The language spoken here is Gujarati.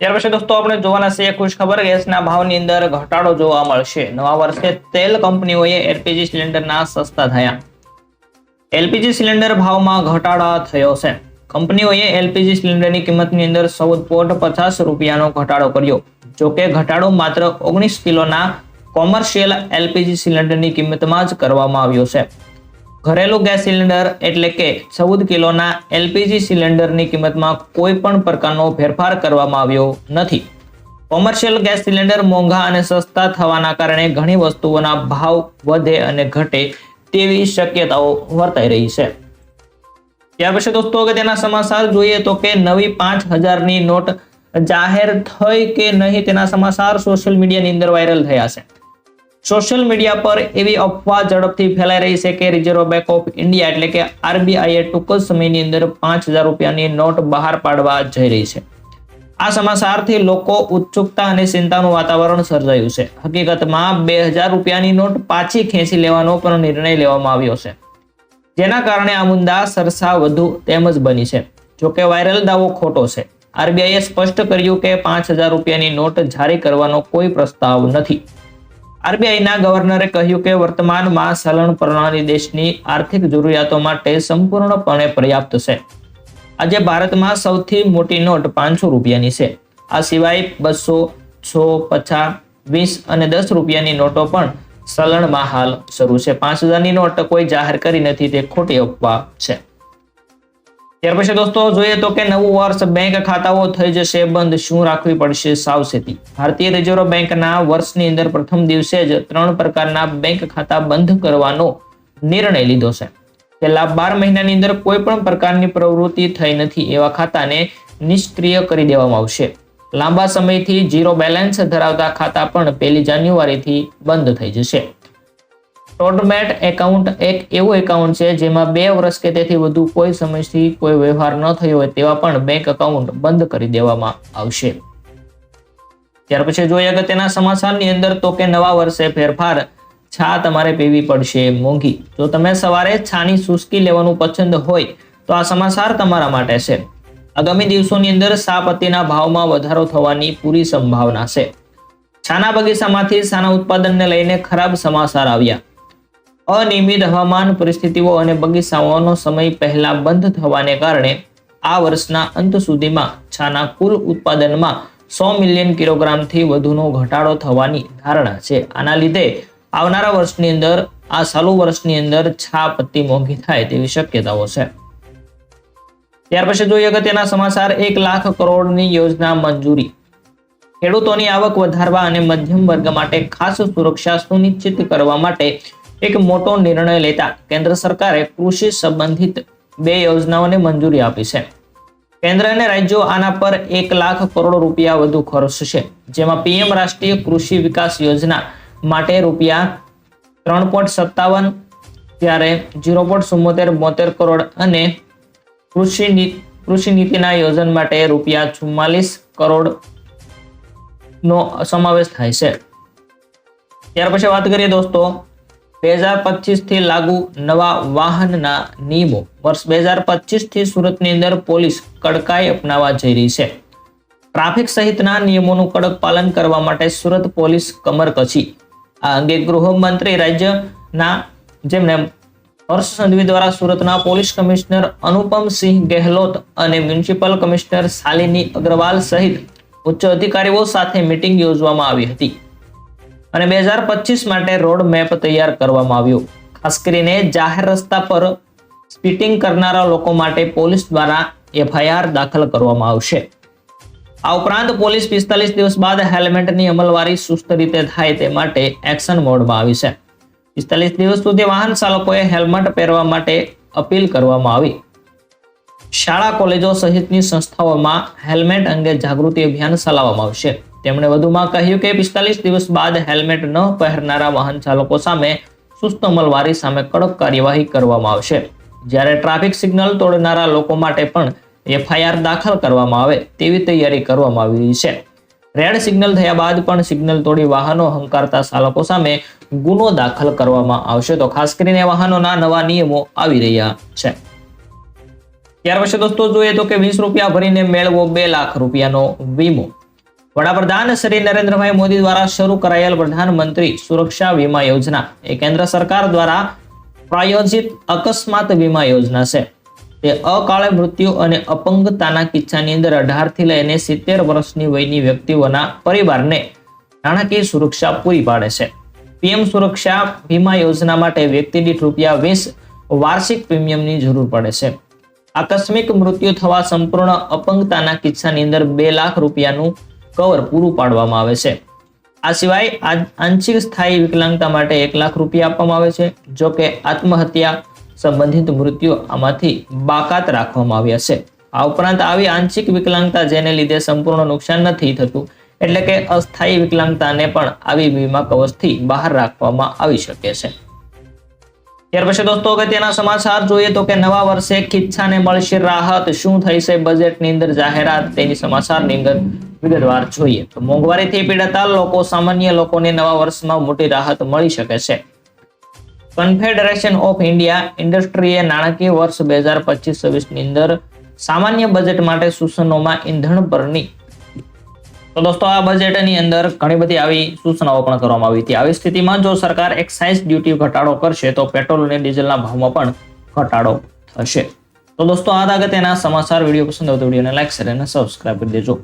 ત્યાર પછી દોસ્તો, આપણે જોવાના છે ખુશ ખબર ગેસના ભાવની અંદર ઘટાડો જોવા મળશે. નવા વર્ષે તેલ કંપનીઓએ એલપીજી સિલિન્ડરના સસ્તા થયા. એલપીજી સિલિન્ડર ભાવમાં ઘટાડો થયો છે. કંપનીઓએ એલપીજી સિલિન્ડરની કિંમતની અંદર ચૌદ પોઈન્ટ પચાસ રૂપિયાનો ઘટાડો કર્યો. જોકે ઘટાડો માત્ર ઓગણીસ કિલોના કોમર્શિયલ એલપીજી સિલિન્ડરની કિંમતમાં જ કરવામાં આવ્યો છે. ઘરેલું ગેસ સિલિન્ડર એટલે કે ચૌદ કિલોના એલપીજી સિલિન્ડરની કિંમતમાં કોઈ પણ પ્રકારનો ફેરફાર કરવામાં આવ્યો નથી. કોમર્શિયલ ગેસ સિલિન્ડર મોંઘા અને સસ્તા થવાના કારણે ઘણી વસ્તુઓના ભાવ વધે અને ઘટે તેવી શક્યતાઓ વર્તાઈ રહી છે. ત્યાર પછી દોસ્તો, અગત્યના સમાચાર જોઈએ તો કે નવી પાંચ હજારની નોટ જાહેર થઈ કે નહીં તેના સમાચાર સોશિયલ મીડિયાની અંદર વાયરલ થયા છે. સોશિયલ મીડિયા પર એવી અફવા ઝડપથી ફેલાઈ રહી છે કે રિઝર્વ બેંક ઓફ ઇન્ડિયા એટલે કે આરબીઆઈએ ટૂંક જ સમયની અંદર પાંચ હજાર રૂપિયાની નોટ બહાર પાડવા જઈ રહી છે. આ સમાચારથી લોકો ઉત્સુકતા અને ચિંતાનું વાતાવરણ સર્જાયું છે. હકીકતમાં બે હજાર રૂપિયાની નોટ પાછી ખેંચી લેવાનો પણ નિર્ણય લેવામાં આવ્યો છે. જેના કારણે આ મુદ્દા સરસા વધુ તેમજ બની છે. જોકે વાયરલ દાવો ખોટો છે. આરબીઆઈએ સ્પષ્ટ કર્યું કે પાંચ હજાર રૂપિયાની નોટ જારી કરવાનો કોઈ પ્રસ્તાવ નથી. આરબીઆઈના ગવર્નરે કહ્યું કે વર્તમાનમાં ચલણ પ્રણાલી દેશની આર્થિક જરૂરિયાતો માટે સંપૂર્ણપણે પર્યાપ્ત છે. આજે ભારતમાં સૌથી મોટી નોટ પાંચસો રૂપિયાની છે. આ સિવાય બસો છ પચાસ, વીસ અને દસ રૂપિયાની નોટો પણ ચલણમાં હાલ શરૂ છે. પાંચ હજારની નોટ કોઈ જાહેર કરી નથી, તે ખોટી અફવા છે. ત્યાર પછી દોસ્તો જોઈએ તો કે નવું વર્ષ બેંક ખાતાઓ થઈ જશે બંધ. શું રાખવી પડશે સાવચેતી? ભારતીય રિઝર્વ બેંકના વર્ષની અંદર પ્રથમ દિવસે જ ત્રણ પ્રકારના બેંક ખાતા બંધ કરવાનો નિર્ણય લીધો છે. છેલ્લા બાર મહિનાની અંદર કોઈ પણ પ્રકારની પ્રવૃત્તિ થઈ નથી. એવા ખાતાને નિષ્ક્રિય કરી દેવામાં આવશે. લાંબા સમયથી ઝીરો બેલેન્સ ધરાવતા ખાતા પણ પહેલી જાન્યુઆરીથી બંધ થઈ જશે. ટોડમેટ એકાઉન્ટ એક એવું એકાઉન્ટ છે જેમાં બે વર્ષ કે તેથી વધુ કોઈ સમયથી કોઈ વ્યવહાર ન થયો હોય તેવા પણ બેંક એકાઉન્ટ બંધ કરી દેવામાં આવશે. ત્યાર પછી જોઈએ અગત્યના સમાચારની અંદર તો કે નવા વર્ષે ફેરફાર છા તમારે પીવી પડશે મોંઘી. જો તમે સવારે છાની સુસ્કી લેવાનું પસંદ હોય તો આ સમાચાર તમારા માટે છે. આગામી દિવસોની અંદર શાપતિના ભાવમાં વધારો થવાની પૂરી સંભાવના છે. છાના બગીચામાંથી છાના ઉત્પાદનને લઈને ખરાબ સમાચાર આવ્યા. અનિયમિત હવામાન પરિસ્થિતિઓ અને બગીચાઓનો સમય પહેલા બંધ થવાને કારણે આ વર્ષના અંત સુધીમાં છાના કુલ ઉત્પાદનમાં સો મિલિયન કિલોગ્રામથી વધુનો ઘટાડો થવાની ધારણા છે. આના લીધે આવનારા વર્ષની અંદર, આ ચાલુ વર્ષની અંદર છા પત્તી મોંઘી થાય તેવી શક્યતાઓ છે. ત્યાર પછી જોઈએ અગત્યના સમાચાર. એક લાખ કરોડની યોજના મંજૂરી. ખેડૂતોની આવક વધારવા અને મધ્યમ વર્ગ માટે ખાસ સુરક્ષા સુનિશ્ચિત કરવા માટે એક મોટો નિર્ણય લેતા કેન્દ્ર સરકારે કૃષિ સંબંધિત બે યોજનાઓને મંજૂરી આપી છે. કેન્દ્ર અને રાજ્યો આના પર એક લાખ કરોડ રૂપિયા વધુ ખર્ચશે જેમાં પીએમ રાષ્ટ્રીય કૃષિ વિકાસ યોજના માટે રૂપિયા ત્રણ પોઈન્ટ સત્તાવન ત્યારે ઝીરો પોઈન્ટ ચુમ્મોતેર બોતેર કરોડ અને કૃષિ કૃષિ નીતિના યોજન માટે રૂપિયા ચુમ્માલીસ કરોડ નો સમાવેશ થાય છે. ત્યાર પછી વાત કરીએ દોસ્તો બે હજાર પચીસથી લાગુ નવા વાહનના નિયમો. વર્ષ બે હજાર પચીસથી સુરતની અંદર પોલીસ કડકાઈ અપનાવવા જઈ રહી છે. ટ્રાફિક સહિતના નિયમોનું કડક પાલન કરવા માટે સુરત પોલીસ કમર કસી. આ અંગે ગૃહમંત્રી રાજ્યના જેમને હર્ષ સંઘવી દ્વારા સુરતના પોલીસ કમિશનર અનુપમસિંહ ગેહલોત અને મ્યુનિસિપલ કમિશનર શાલિની અગ્રવાલ સહિત ઉચ્ચ અધિકારીઓ સાથે મિટિંગ યોજવામાં આવી હતી. અને બે હજાર પચીસ માટે રોડ મેપ તૈયાર કરવામાં આવ્યો. ખાસ કરીને જાહેર રસ્તા પર સ્પીટિંગ કરનારા લોકો માટે પોલીસ દ્વારા એફઆઈઆર દાખલ કરવામાં આવશે. આ ઉપરાંત પોલીસ પિસ્તાલીસ દિવસ બાદ હેલ્મેટની અમલવારી સુસ્ત રીતે થાય તે માટે એક્શન મોડમાં આવી છે. પિસ્તાલીસ દિવસ સુધી વાહન ચાલકોએ હેલ્મેટ પહેરવા માટે અપીલ કરવામાં આવી. શાળા કોલેજો સહિતની સંસ્થાઓમાં હેલ્મેટ અંગે જાગૃતિ અભિયાન ચલાવવામાં આવશે. તેમણે વધુમાં કહ્યું કે પિસ્તાલીસ દિવસ બાદ હેલ્મેટ ન પહેરનારા વાહન ચાલકો સામે સુસ્ત અમલવારી સામે કડક કાર્યવાહી કરવામાં આવશે. જ્યારે ટ્રાફિક સિગ્નલ તોડનારા લોકો માટે પણ એફઆઈઆર દાખલ કરવામાં આવે તેવી તૈયારી કરવામાં આવી રહી છે. રેડ સિગ્નલ થયા બાદ પણ સિગ્નલ તોડી વાહનો હંકારતા ચાલકો સામે ગુનો દાખલ કરવામાં આવશે. તો ખાસ કરીને વાહનોના નવા નિયમો આવી રહ્યા છે. ત્યાર પછી દોસ્તો જોઈએ તો કે વીસ રૂપિયા ભરીને મેળવો બે લાખ રૂપિયાનો વીમો. વડાપ્રધાન શ્રી નરેન્દ્રભાઈ મોદી દ્વારા શરૂ કરાયેલ પ્રધાનમંત્રી સુરક્ષા વીમા યોજના. એ કેન્દ્ર સરકાર દ્વારા પ્રાયોજિત અકસ્માત વીમા યોજના છે. તે અકાળે મૃત્યુ અને અપંગતાના કિસ્સાની અંદર અઢારથી લઈને સિત્તેર વર્ષની વયની વ્યક્તિઓના પરિવારને નાણાકીય સુરક્ષા પૂરી પાડે છે. પીએમ સુરક્ષા વીમા યોજના માટે વ્યક્તિ દીઠ રૂપિયા વીસ વાર્ષિક પ્રીમિયમની જરૂર પડે છે. આકસ્મિક મૃત્યુ થવા સંપૂર્ણ અપંગતાના કિસ્સાની અંદર બે લાખ રૂપિયાનું કવર પૂરું પાડવામાં આવે છે. આ સિવાય આંશિક સ્થાયી વિકલાંગતા માટે એક લાખ રૂપિયા આપવામાં આવે છે, જો કે આત્મહત્યા સંબંધિત મૃત્યુ આમાંથી બાકાત રાખવામાં આવ્યા છે. આ ઉપરાંત આવી આંશિક વિકલાંગતા જેને લીધે સંપૂર્ણ નુકસાન નથી થતું, એટલે કે અસ્થાયી વિકલાંગતાને પણ આવી વીમા કવચથી બહાર રાખવામાં આવી શકે છે. ત્યાર પછી દોસ્તો અગત્યના સમાચાર જોઈએ તો કે નવા વર્ષે ખિચ્છાને મળશે રાહત. શું છે બજેટની અંદર જાહેરાત? તેની સમાચારની અંદર વિગતવાર જોઈએ. તો મોંઘવારીથી પીડાતા લોકો, સામાન્ય લોકોને નવા વર્ષમાં મોટી રાહત મળી શકે છે. કન્ફેડરેશન ઓફ ઇન્ડિયા ઇન્ડસ્ટ્રીએ નાણાકીય વર્ષ બે હજાર પચીસ છવ્વીસની અંદર સામાન્ય બજેટ માટે સૂચનોમાં ઈંધણ પરની તો દોસ્તો, આ બજેટની અંદર ઘણી બધી આવી સૂચનાઓ પણ કરવામાં આવી હતી. આવી સ્થિતિમાં જો સરકાર એક્સાઇઝ ડ્યુટી ઘટાડો કરશે, તો પેટ્રોલ અને ડીઝલના ભાવમાં પણ ઘટાડો થશે. તો દોસ્તો, આ અગત્યના સમાચાર. વીડિયો પસંદ આવતો વિડીયોને લાઈક શેર અને સબસ્ક્રાઇબ કરી દેજો.